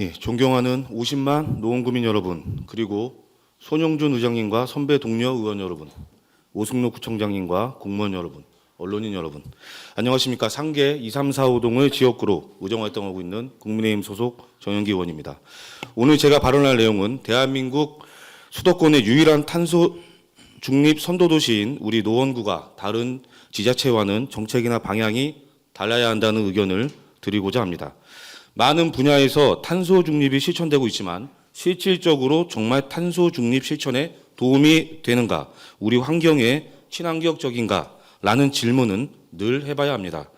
예, 존경하는 50만 노원구민 여러분, 그리고 손영준 의장님과 선배 동료 의원 여러분, 오승록 구청장님과 공무원 여러분, 언론인 여러분, 안녕하십니까. 상계 2345동의 지역구로 의정 활동하고 있는 국민의힘 소속 정영기 의원입니다. 오늘 제가 발언할 내용은 대한민국 수도권의 유일한 탄소 중립 선도도시인 우리 노원구가 다른 지자체와는 정책이나 방향이 달라야 한다는 의견을 드리고자 합니다. 많은 분야에서 탄소 중립이 실천되고 있지만 실질적으로 정말 탄소 중립 실천에 도움이 되는가? 우리 환경에 친환경적인가? 라는 질문은 늘 해봐야 합니다.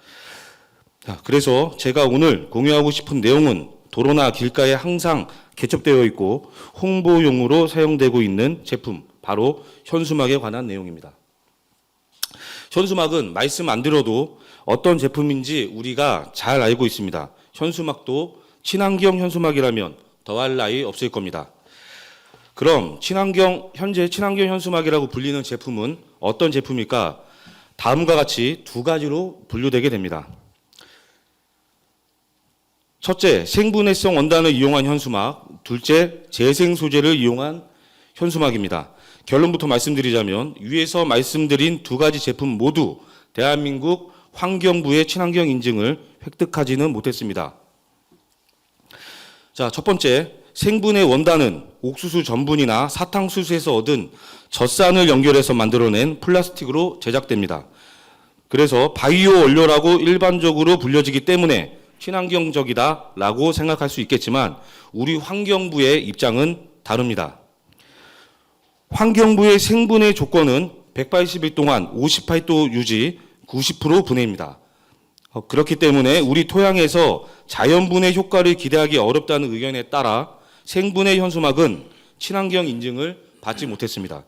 자, 그래서 제가 오늘 공유하고 싶은 내용은 도로나 길가에 항상 개척되어 있고 홍보용으로 사용되고 있는 제품, 바로 현수막에 관한 내용입니다. 현수막은 말씀 안 드려도 어떤 제품인지 우리가 잘 알고 있습니다. 현수막도 친환경 현수막이라면 더할 나위 없을 겁니다. 그럼 친환경 현재 친환경 현수막이라고 불리는 제품은 어떤 제품일까? 다음과 같이 두 가지로 분류되게 됩니다. 첫째, 생분해성 원단을 이용한 현수막, 둘째, 재생 소재를 이용한 현수막입니다. 결론부터 말씀드리자면 위에서 말씀드린 두 가지 제품 모두 대한민국 환경부의 친환경 인증을 획득하지는 못했습니다. 자, 첫 번째, 생분해 원단은 옥수수 전분이나 사탕수수에서 얻은 젖산을 연결해서 만들어낸 플라스틱으로 제작됩니다. 그래서 바이오 원료라고 일반적으로 불려지기 때문에 친환경적이다라고 생각할 수 있겠지만 우리 환경부의 입장은 다릅니다. 환경부의 생분해 조건은 180일 동안 58도 유지 90% 분해입니다. 어, 그렇기 때문에 우리 토양에서 자연분해 효과를 기대하기 어렵다는 의견에 따라 생분해 현수막은 친환경 인증을 받지 못했습니다.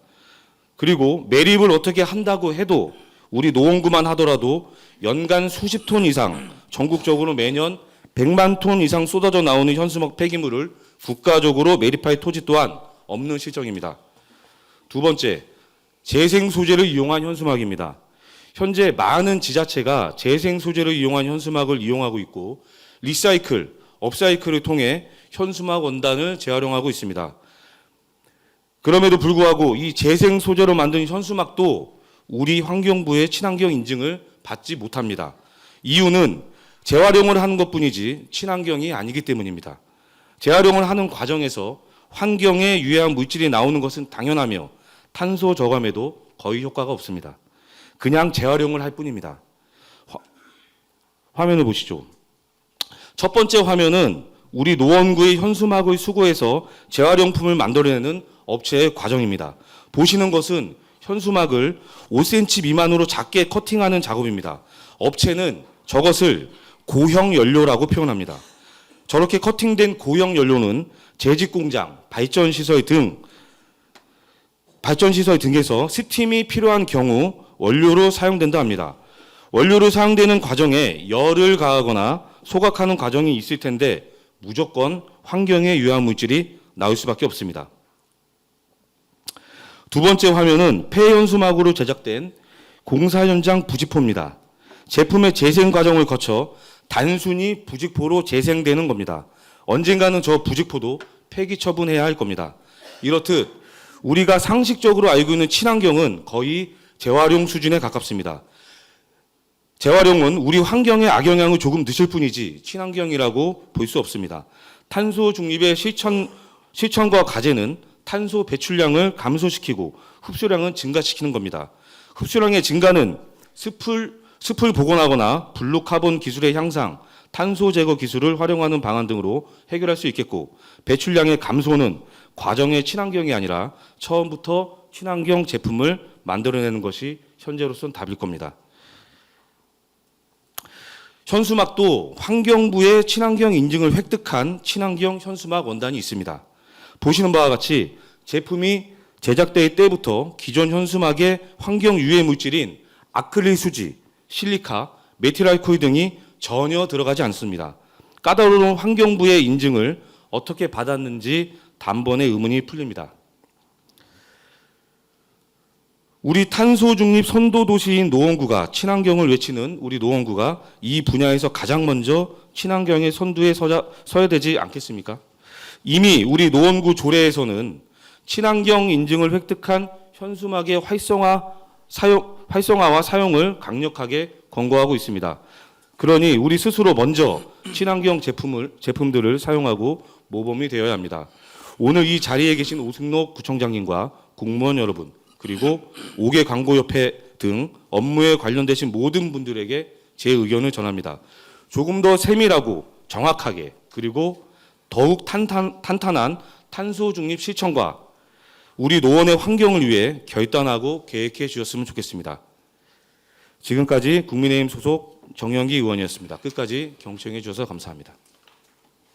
그리고 매립을 어떻게 한다고 해도 우리 노원구만 하더라도 연간 수십 톤 이상 전국적으로 매년 100만 톤 이상 쏟아져 나오는 현수막 폐기물을 국가적으로 매립할 토지 또한 없는 실정입니다. 두 번째, 재생 소재를 이용한 현수막입니다. 현재 많은 지자체가 재생 소재를 이용한 현수막을 이용하고 있고 리사이클, 업사이클을 통해 현수막 원단을 재활용하고 있습니다. 그럼에도 불구하고 이 재생 소재로 만든 현수막도 우리 환경부의 친환경 인증을 받지 못합니다. 이유는 재활용을 하는 것 뿐이지 친환경이 아니기 때문입니다. 재활용을 하는 과정에서 환경에 유해한 물질이 나오는 것은 당연하며 탄소 저감에도 거의 효과가 없습니다. 그냥 재활용을 할 뿐입니다. 화, 화면을 보시죠. 첫 번째 화면은 우리 노원구의 현수막을 수거해서 재활용품을 만들어내는 업체의 과정입니다. 보시는 것은 현수막을 5cm 미만으로 작게 커팅하는 작업입니다. 업체는 저것을 고형 연료라고 표현합니다. 저렇게 커팅된 고형 연료는 재직 공장, 발전 시설 등 발전 시설 등에서 스팀이 필요한 경우 원료로 사용된다 합니다. 원료로 사용되는 과정에 열을 가하거나 소각하는 과정이 있을 텐데 무조건 환경에 유해한 물질이 나올 수밖에 없습니다. 두 번째 화면은 폐연수막으로 제작된 공사 현장 부직포입니다. 제품의 재생 과정을 거쳐 단순히 부직포로 재생되는 겁니다. 언젠가는 저 부직포도 폐기 처분해야 할 겁니다. 이렇듯 우리가 상식적으로 알고 있는 친환경은 거의 재활용 수준에 가깝습니다. 재활용은 우리 환경에 악영향을 조금 늦을 뿐이지 친환경이라고 볼 수 없습니다. 탄소 중립의 실천, 실천과 과제는 탄소 배출량을 감소시키고 흡수량은 증가시키는 겁니다. 흡수량의 증가는 습을, 습을 복원하거나 블루 카본 기술의 향상, 탄소 제거 기술을 활용하는 방안 등으로 해결할 수 있겠고 배출량의 감소는 과정의 친환경이 아니라 처음부터 친환경 제품을 만들어내는 것이 현재로서는 답일 겁니다. 현수막도 환경부의 친환경 인증을 획득한 친환경 현수막 원단이 있습니다. 보시는 바와 같이 제품이 제작될 때부터 기존 현수막의 환경 유해 물질인 아크릴 수지, 실리카, 메틸알코올 등이 전혀 들어가지 않습니다. 까다로운 환경부의 인증을 어떻게 받았는지 단번에 의문이 풀립니다. 우리 탄소 중립 선도 도시인 노원구가 친환경을 외치는 우리 노원구가 이 분야에서 가장 먼저 친환경의 선두에 서자, 서야 되지 않겠습니까? 이미 우리 노원구 조례에서는 친환경 인증을 획득한 현수막의 활성화 사용 활성화와 사용을 강력하게 권고하고 있습니다. 그러니 우리 스스로 먼저 친환경 제품을 제품들을 사용하고 모범이 되어야 합니다. 오늘 이 자리에 계신 오승록 구청장님과 공무원 여러분 그리고 옥외 광고협회 등 업무에 관련되신 모든 분들에게 제 의견을 전합니다. 조금 더 세밀하고 정확하게 그리고 더욱 탄탄, 탄탄한 탄소 중립 실천과 우리 노원의 환경을 위해 결단하고 계획해 주셨으면 좋겠습니다. 지금까지 국민의힘 소속 정영기 의원이었습니다. 끝까지 경청해 주셔서 감사합니다.